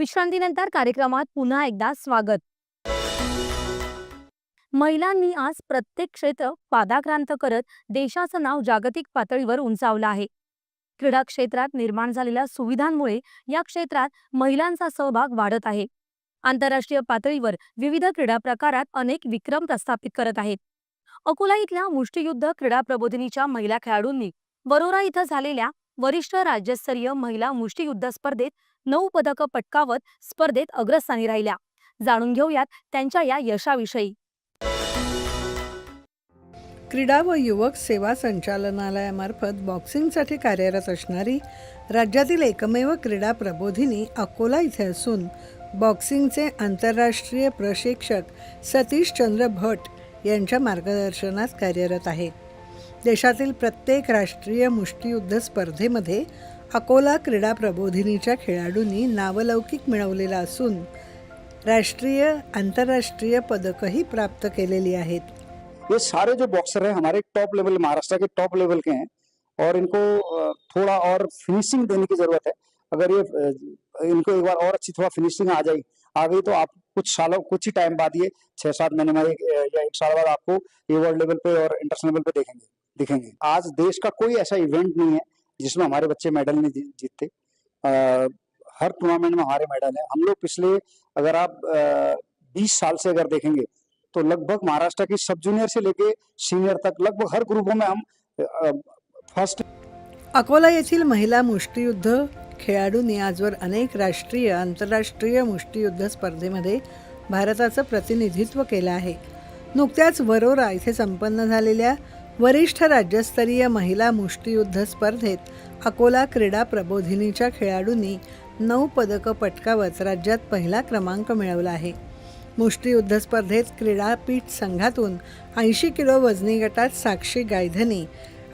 विश्रांतीनंतर कार्यक्रमात पुन्हा एकदा स्वागत. महिलांनी आज प्रत्येक क्षेत्र पादाक्रांत करत देशाचं नाव जागतिक पातळीवर उंचावलं आहे. क्रीडा क्षेत्रात निर्माण झालेल्या सुविधांमुळे या क्षेत्रात महिलांचा सहभाग वाढत आहे. आंतरराष्ट्रीय पातळीवर विविध क्रीडा प्रकारात अनेक विक्रम प्रस्थापित करत आहेत. अकोला इथल्या मुष्टियुद्ध क्रीडा प्रबोधिनीच्या महिला खेळाडूंनी वरोरा इथं झालेल्या वरिष्ठ राज्यस्तरीय महिला मुष्टियुद्ध स्पर्धेत नऊ पदकं पटकावत स्पर्धेत अग्रस्थानी राहिल्या. जाणून घेऊयात त्यांच्या या यशाविषयी. क्रीडा व युवक सेवा संचालनालयामार्फत बॉक्सिंगसाठी कार्यरत असणारी राज्यातील एकमेव क्रीडा प्रबोधिनी अकोला इथे असून बॉक्सिंगचे आंतरराष्ट्रीय प्रशिक्षक सतीश चंद्र भट यांच्या मार्गदर्शनात कार्यरत आहे. देशातील प्रत्येक राष्ट्रीय मुष्टियुद्ध स्पर्धेमध्ये अकोला क्रीडा प्रबोधिनीच्या खेळाडूंनी नावलौकिक मिळवलेला असून, राष्ट्रीय, आंतरराष्ट्रीय पदकही प्राप्त केलेली आहेत. ये सारे जो बॉक्सर हैं, हमारे टॉप लेवल महाराष्ट्र के टॉप लेवल के हैं, और इनको थोड़ा और फिनिशिंग देने की ज़रूरत है। अगर ये इनको एक बार और अच्छी थोड़ा फिनिशिंग आ जाए, आ गई तो आप कुछ सालों, कुछ ही टाइम बाद ये छह सात महीने में या एक साल बाद आपको ये वर्ल्ड लेवल पे और इंटरनेशनल लेवल पे देखेंगे, दिखेंगे। आज देश का कोई ऐसा इवेंट नहीं है जिसमें हमारे बच्चे मेडल नहीं जीतते। हर टूर्नामेंट में हमारे मेडल है। हम लोग पिछले अगर आप बीस साल से अगर देखेंगे तो लगभग महाराष्ट्र की सब जूनियर से लेके सीनियर तक लगभग हर ग्रुपों में हम फर्स्ट अकोला येथील महिला मुष्टियुद्ध खेळाडूंनी आजवर अनेक राष्ट्रीय आंतरराष्ट्रीय मुष्टियुद्ध स्पर्धेमध्ये भारताचं प्रतिनिधित्व केलं आहे. नुकत्याच वरोरा इथे संपन्न झालेल्या वरिष्ठ राज्यस्तरीय महिला मुष्टियुद्ध स्पर्धेत अकोला क्रीडा प्रबोधिनीच्या खेळाडूंनी नऊ पदकं पटकावत राज्यात पहिला क्रमांक मिळवला आहे. मुष्टियुद्ध स्पर्धेत क्रीडापीठ संघातून ऐंशी किलो वजनी गटात साक्षी गायधनी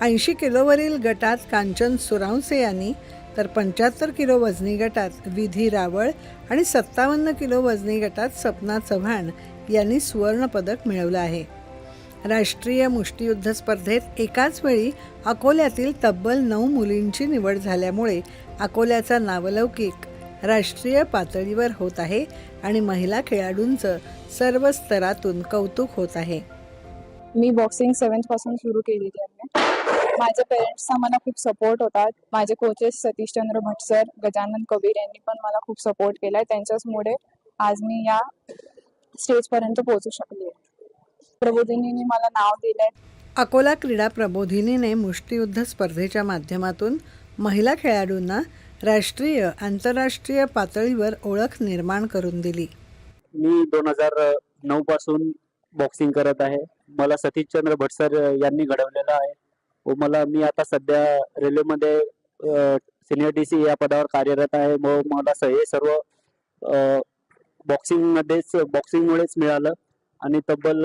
ऐंशी किलोवरील गटात कांचन सुरावसे यांनी तर पंच्याहत्तर किलो वजनी गटात विधी रावळ आणि सत्तावन्न किलो वजनी गटात सपना चव्हाण यांनी सुवर्णपदक मिळवलं आहे. राष्ट्रीय मुष्टियुद्ध स्पर्धेत एकाच वेळी अकोल्यातील तब्बल नऊ मुलींची निवड झाल्यामुळे अकोल्याचा नावलौकिक राष्ट्रीय पातळीवर होत आहे आणि महिला खेळाडूंचं सर्व स्तरातून कौतुक होत आहे. मी बॉक्सिंग सेवन्थपासून सुरू केलेली आहे. माझ्या पेरेंट्सचा मला खूप सपोर्ट होता माझे कोचेस सतीशचंद्र भट सर गजानन कबीर यांनी पण मला खूप सपोर्ट केलाय. त्यांच्याचमुळे आज मी या स्टेजपर्यंत पोहोचू शकले प्रबोधिनीने मला नाव दिलंय. अकोला क्रीडा प्रबोधिनीने मुष्टियुद्ध स्पर्धेच्या माध्यमातून महिला खेळाडूंना राष्ट्रीय आंतरराष्ट्रीय पातळीवर ओळख निर्माण करून दिली. मी दोन हजार नऊ पासून बॉक्सिंग करत आहे. मला सतीशचंद्र भट सर यांनी घडवलेलं आहे व मला मी आता सध्या रेल्वेमध्ये सिनियर डी सी या पदावर कार्यरत आहे व मला स- हे सर्व बॉक्सिंग मध्येच बॉक्सिंगमुळेच मिळालं आणि तब्बल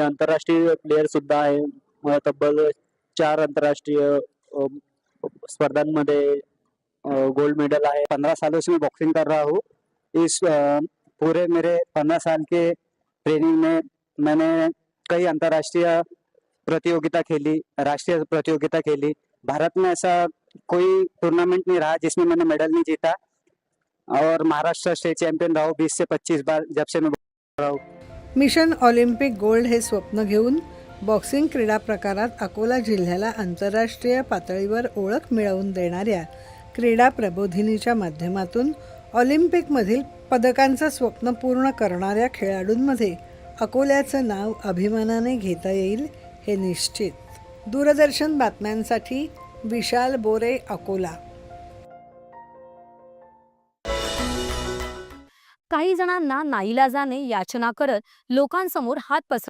आंतरराष्ट्रीय प्लेयर सुद्धा आहे. तब्बल चार आंतरराष्ट्रीय स्पर्धांमध्ये गोल्ड मेडल आहे. पंद्रह सालों से मैं बॉक्सिंग कर रहा हूँ. इस पूरे मेरे पंद्रह साल के ट्रेनिंग में मैंने कई अंतर्राष्ट्रीय प्रतियोगिता खेली, राष्ट्रीय प्रतियोगिता खेली। भारत में ऐसा कोई टूर्नामेंट नहीं रहा जिसमें मैंने मेडल नहीं जीता। और महाराष्ट्र स्टेट चैंपियन रहा हूँ बीस से पच्चीस बार जब से मैं रहा हूँ। मिशन ऑलिम्पिक गोल्ड हे स्वप्न घेऊन बॉक्सिंग क्रीडा प्रकारात अकोला जिल्ह्याला आंतरराष्ट्रीय पातळीवर ओळख मिळवून देणाऱ्या क्रीडा प्रबोधिनीच्या माध्यमातून ऑलिम्पिकमधील पदकांचं स्वप्न पूर्ण करणाऱ्या खेळाडूंमध्ये अकोल्याचं नाव अभिमानाने घेता येईल हे निश्चित. दूरदर्शन बातम्यांसाठी विशाल बोरे अकोला. काही जणांना नाईलाजाने याचना करत लोकांसमोर हात पसर